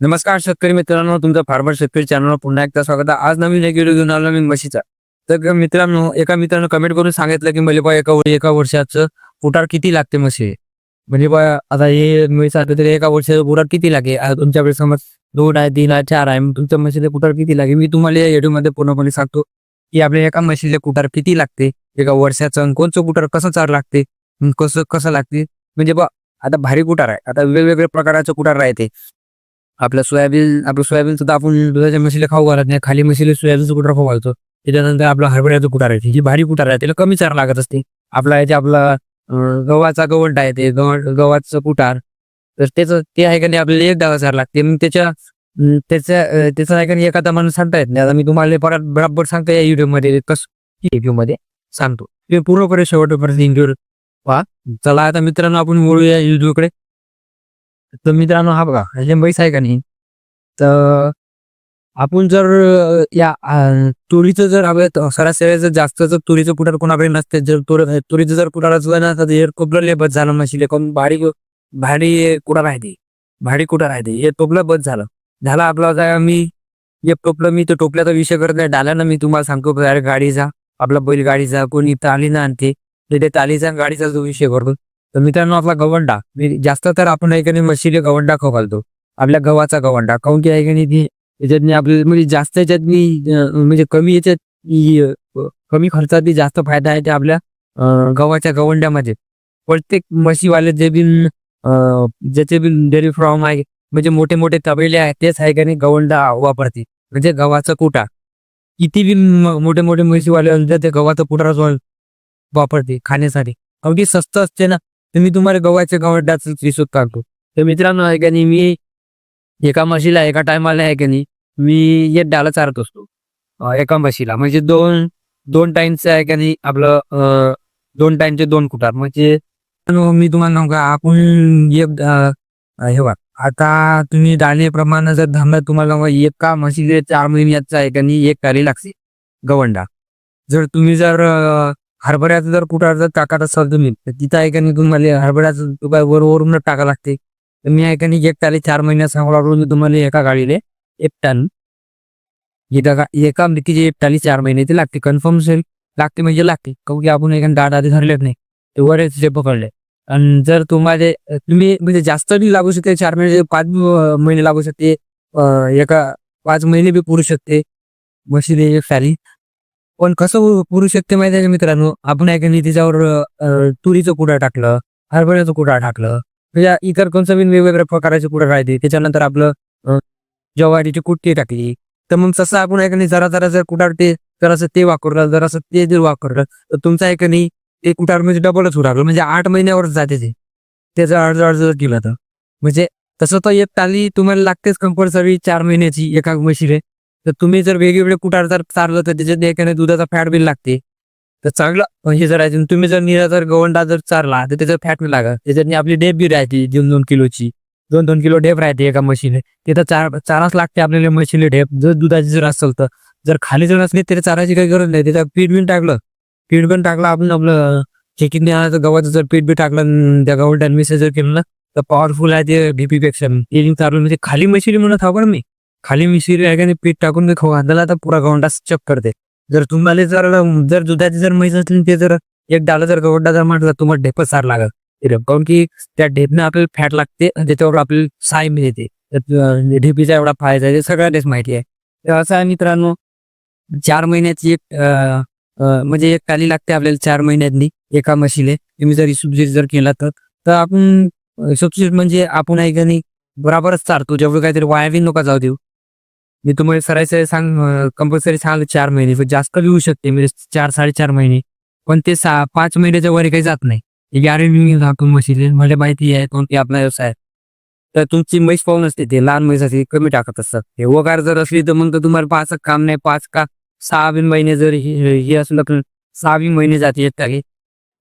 नमस्कार शेतकरी मित्रांनो तुमचं फार्मर शेतकरी चॅनलवर पुन्हा एकदा स्वागत आहे. आज नवीन एक व्हिडिओ घेऊन आलो मी म्हशीचा. तर मित्रांनो एका मित्रांनो कमेंट करून सांगितलं की म्हणजे बा एका एका वर्षाचं उटार किती लागते म्हशी? म्हणजे बा आता हे मी सांगतो तरी एका वर्षाचं उटार किती लागे? तुमच्याकडे समज दोन आहे तीन आहे चार आहे तुमच्या म्हशीचे कुटार किती लागे? मी तुम्हाला या व्हिडिओमध्ये पूर्णपणे सांगतो की आपल्या एका म्हशीचे कुटार किती लागते? एका वर्षाचं कोणचं कुटार कसं चार लागते? कसं कसं लागते? म्हणजे बा आता भारी कुटार आहे. आता वेगवेगळ्या प्रकाराचं कुटार राहते. आपलं सोयाबीन आपलं सोयाबीन सुद्धा आपण दुधाच्या म्हशीला खाऊ घालत नाही. खाली म्हशीला सोयाबीनचं कुटार खाऊ घालतो? त्याच्यानंतर आपलं हरभऱ्याचं कुटार आहे. जी भारी कुटार आहे त्याला कमी चार लागत असते. आपला याचे आपला गव्हाचा गवंट आहे ते गव्हाचं कुटार. तर त्याचं ते आहे का नाही आपल्याला एक दहा चार लागते. मग त्याच्या त्याचा त्याच्या आहे का नाही एखादा माणूस सांगता येत नाही. आता मी तुम्हाला परत बराबर सांगतो या व्हिडिओमध्ये कसमध्ये सांगतो. पूर्णपणे शेवटपर्यंत व्हिडिओ पहा चला आता मित्रांनो आपण बोलूया व्हिडिओकडे तर मित्रांनो हा बघा ह्याचे म्हैस आहे का नाही? तर आपण जर या तुरीचं जर आपल्या सरासरी जर जास्त जर तुरीचं कुठार कोणाकडे नसते जर तुर तुरीचं जर कुठार असलं ना तर हे टोपलं बस झालं म्हशीले कोण भारी भारी कुठं राहते भारी कुठं राहते हे टोपलं बस झालं. झालं आपला काय मी हे टोपलं मी तर टोपल्याचा विषय करत नाही. डाल्यानं मी तुम्हाला सांगतो गाडीचा आपला बैल गाडीचा कोणी तालीनं आणते तर ते तालीचा गाडीचा जो विषय करतो तर मित्रांनो आपला गवंडा. मी जास्त तर आपण ऐकणे म्हशीले गवंडा खाऊ घालतो आपल्या गव्हाचा गवंडा. काऊन की ऐकणे ती याच्यातनी आपली म्हणजे जास्त याच्यातनी म्हणजे कमी याच्यात कमी खर्चात जास्त फायदा आहे ते आपल्या गव्हाच्या गवंड्यामध्ये. प्रत्येक म्हशीवाले जे बिन ज्याचे बिन डेअरी फार्म आहे म्हणजे मोठे मोठे तबेले आहेत तेच आहे का नाही गवंडा वापरते म्हणजे गव्हाचा कुटा. किती बी मोठे मोठे म्हशीवाले असले ते गव्हाचा कुटाच वापरते खाण्यासाठी. काऊन की स्वस्त असते ना तर मी तुम्हाला गव्हाच्या गवंड्याचं रिसोट काढतो तर मित्रांनो आहे का नाही मी एका म्हशीला एका टायमाला आहे का नाही मी एक डाला चारत असतो. एका म्हशीला. म्हणजे दोन दोन टाइमचं आहे का नाही आपलं दोन टाइमचे दोन कुटार. म्हणजे मी तुम्हाला सांगू का आपण एक हे बघ. आता तुम्ही दाण्याप्रमाणे जर धरलं तुम्हाला एका म्हशीचे चार महिन्याचा आहे का नाही एक टाली लागते गवंडा. जर तुम्ही जर हरभऱ्याचं जर कुठं जर टाकत असाल तुम्ही तर तिथं आहे का नाही तुम्हाला हरभऱ्याचं तुका वर वरून टाका लागते. तर मी आहे का नाही एक टाली चार महिन्यात सांगू मी तुम्हाला एका गाडीले एक टन. एका गा- एका एक टाली चार महिने ते लागते कन्फर्म सेल. लागते म्हणजे लागते काऊ की आपण एका दाट आधी धरलेत नाही ते वरच जे पकडले. आणि जर तुम्हाला तुम्ही म्हणजे जास्त बी लागू शकते चार महिने पाच महिने लागू शकते एका पाच महिने बी पुरू शकते. मशीन एक साली पण कसं हो, पुरू शकते माहिती आहे का मित्रांनो आपण आहे का नाही त्याच्यावर अं, तुरीचं कुडा टाकलं हरभऱ्याचं कुडा टाकलं म्हणजे इतर कोणतं बी वेगवेगळ्या प्रकारचे कुडा राहते त्याच्यानंतर आपलं अं, ज्वारीची कुट्टी टाकली. तर मग तसं आपण आहे का नाही जरा जरा जर कुटार ते जरासं ते वापरलं जरासं ते जर वापरलं तर तुमचं आहे का नाही ते कुटार म्हणजे डबलच होऊ लागलं म्हणजे आठ महिन्यावर जाते ते. त्याचं अर्ज अर्ज जर केलं तर. म्हणजे तसं तर एक टाली तुम्हाला लागतेच कंपल्सरी चार महिन्याची एका म्हशीले तर तुम्ही जर वेगवेगळे कुटार जर चारलं तर त्याच्यात एकाने दुधाचा फॅट बिल लागते. तर चांगलं हे जर आहे तुम्ही जर निरा जर गवंडा जर चारला तर त्याचं फॅट बिल लागत. त्याच्यातनी आपली डेप बी राहते दोन दोन किलोची. दोन दोन किलो ढेप राहते एका म्हशीने तिथं चार चाराच लागते आपल्याला मशीनला ढेप जर दुधाची जर असेल तर. जर खाली जर असली तरी चाराची काही गरज नाही. त्याच्यात पीठ बिन टाकलं. पीठ पण टाकलं आपण आपलं चेकिंग गव्हाचं जर पीठ बी टाकलं त्या गव्हा मिक्सर जर केलं ना तर पॉवरफुल आहे ते डीपी पेक्षा. म्हणजे खाली मशीन म्हणत हा मी. खाली मिशिरी आहे का पीठ टाकून ते खाऊ घातला तर पुरा गवंडा चक करते. जर तुम्हाला जर जर दुधाची जर म्हैस असली ते जर एक डाला जर गवंडा जर म्हटलं तुम्हाला ढेपच सार लागत काऊन की त्या ढेपने आपल्याला फॅट लागते आणि त्याच्यावर आपल्याला साय मिळते. ढेपीचा एवढा फायदा आहे ते सगळ्यांनाच माहिती आहे. तर असं आहे मित्रांनो चार महिन्याची एक म्हणजे एक काली लागते आपल्याला चार महिन्यातनी एका म्हशीले. तुम्ही जर सबसिडी जर केला तर आपण सबसिडी म्हणजे आपण आहे का नाही बराबरच चारतो. जेवढं काहीतरी वाया बी नका जाऊ देऊ. मी तुम्हाला सरासरी सांग कंपल्सरी सांगलं चार महिने पण जास्त बी होऊ शकते म्हणजे चार साडेचार महिने. पण ते सहा पाच महिन्याच्या वर काही जात नाही. ही गॅरंटी मी सांगतो म्हशीले. मला माहिती आहे कोणती आपला व्यवसाय तर तुमची म्हैस पाहून असते ते लहान म्हैस असते कमी टाकत असतात. हे वगार जर असली तर मग तर तुम्हाला पाच काम नाही पाच का सहा महिने जर हे हे असलं तर महिने जाते एक टाकी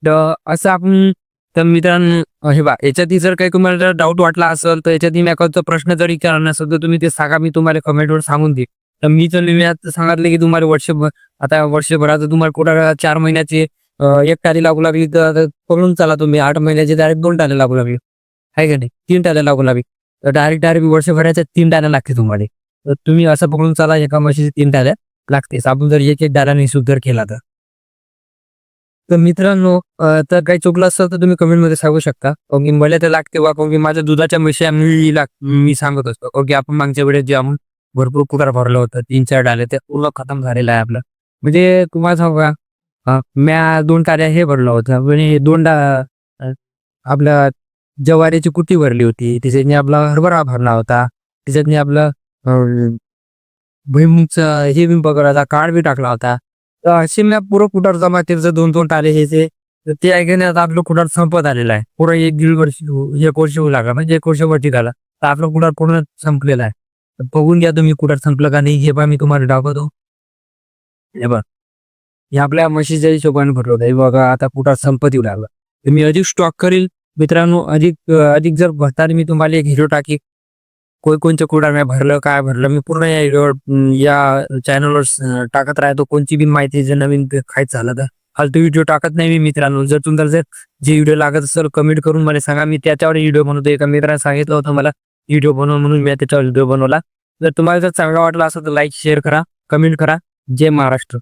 तर असं आपण तर मित्रांनो हे बा याच्यातही जर काही तुम्हाला जर डाऊट वाटला असेल तर याच्यातही मी एखादा प्रश्न जर विचारणार असेल तर तुम्ही ते सांगा मी तुम्हाला कमेंटवर सांगून देईल तर मी तर मी आता सांगितलं की तुम्हाला वर्षभर आता वर्षभराचं तुम्हाला कुठं चार महिन्याचे एक टाली लागू लागली तर आता पकडून चाला तुम्ही. आठ महिन्याचे डायरेक्ट दोन टाले लागू लागली. आहे का नाही? तीन टाले लागू लागली. तर डायरेक्ट डायरेक्ट वर्षभराच्या तीन डाल्या लागते तुम्हाला. तर तुम्ही असं पकडून चाला एका म्हशीचे तीन टाल्या लागतेच आपण जर एक एक डाल्याने सुधार केला तर. तर मित्रांनो तर काही चुकलं असेल तर तुम्ही कमेंटमध्ये सांगू शकता. ओके मला तर लागते वा की माझ्या दुधाच्या म्हशी मी लाग मी सांगत असतो. ओके आपण मागच्या वेळेस जे आपण भरपूर कुकार भरलं होतं तीन चार डाले ते पूर्ण खतम झालेलं आहे आपलं. म्हणजे तुम्हाला सांगू का? म्या दोन कार्या हे भरलं होतं. म्हणजे दोन डा आपल्या जवारीची कुटी भरली होती. त्याच्यानी आपला हरभरा भरला होता. त्याच्यातनी आपलं अं, भुईमुगचं हे बी होता काळ बी टाकला होता. शिमला पुरं कुटार जमा दोन दोन टाले हे ते तर ते ऐकण्यात आता आपलं कुठार संपत आलेलं आहे. पुरं एक दीड वर्ष एक वर्ष होऊ लागला म्हणजे एक वर्ष वरती झाला. तर आपलं कुठार पूर्ण संपलेला आहे. बघून घ्या तुम्ही कुठार संपलं का नाही हे बा मी तुम्हाला दाखवतो. हे बघ. हे आपल्या म्हशीच्या हिशोबाने भरलो होतं. बघा आता कुठार संपत येऊ लागला. तर मी अधिक स्टॉक करील. मित्रांनो अधिक अधिक जर भरताना मी तुम्हाला एक हिरो टाकी कोण कोणचं कुडार नाही भरलं काय भरलं मी पूर्ण या व्हिडिओ या चॅनलवर टाकत राहतो. कोणची बी माहिती जर नवीन खायचं झालं तर. फालतू व्हिडिओ टाकत नाही मी मित्रांनो. जर तुम्हाला जर जे व्हिडिओ लागत असेल कमेंट करून मला सांगा. मी त्याच्यावर व्हिडिओ बनवतो. एका मित्राने सांगितलं होतं मला व्हिडिओ बनव म्हणून मी त्याच्यावर व्हिडिओ बनवला. जर तुम्हाला जर चांगला वाटला असेल तर लाईक शेअर करा कमेंट करा. जय महाराष्ट्र.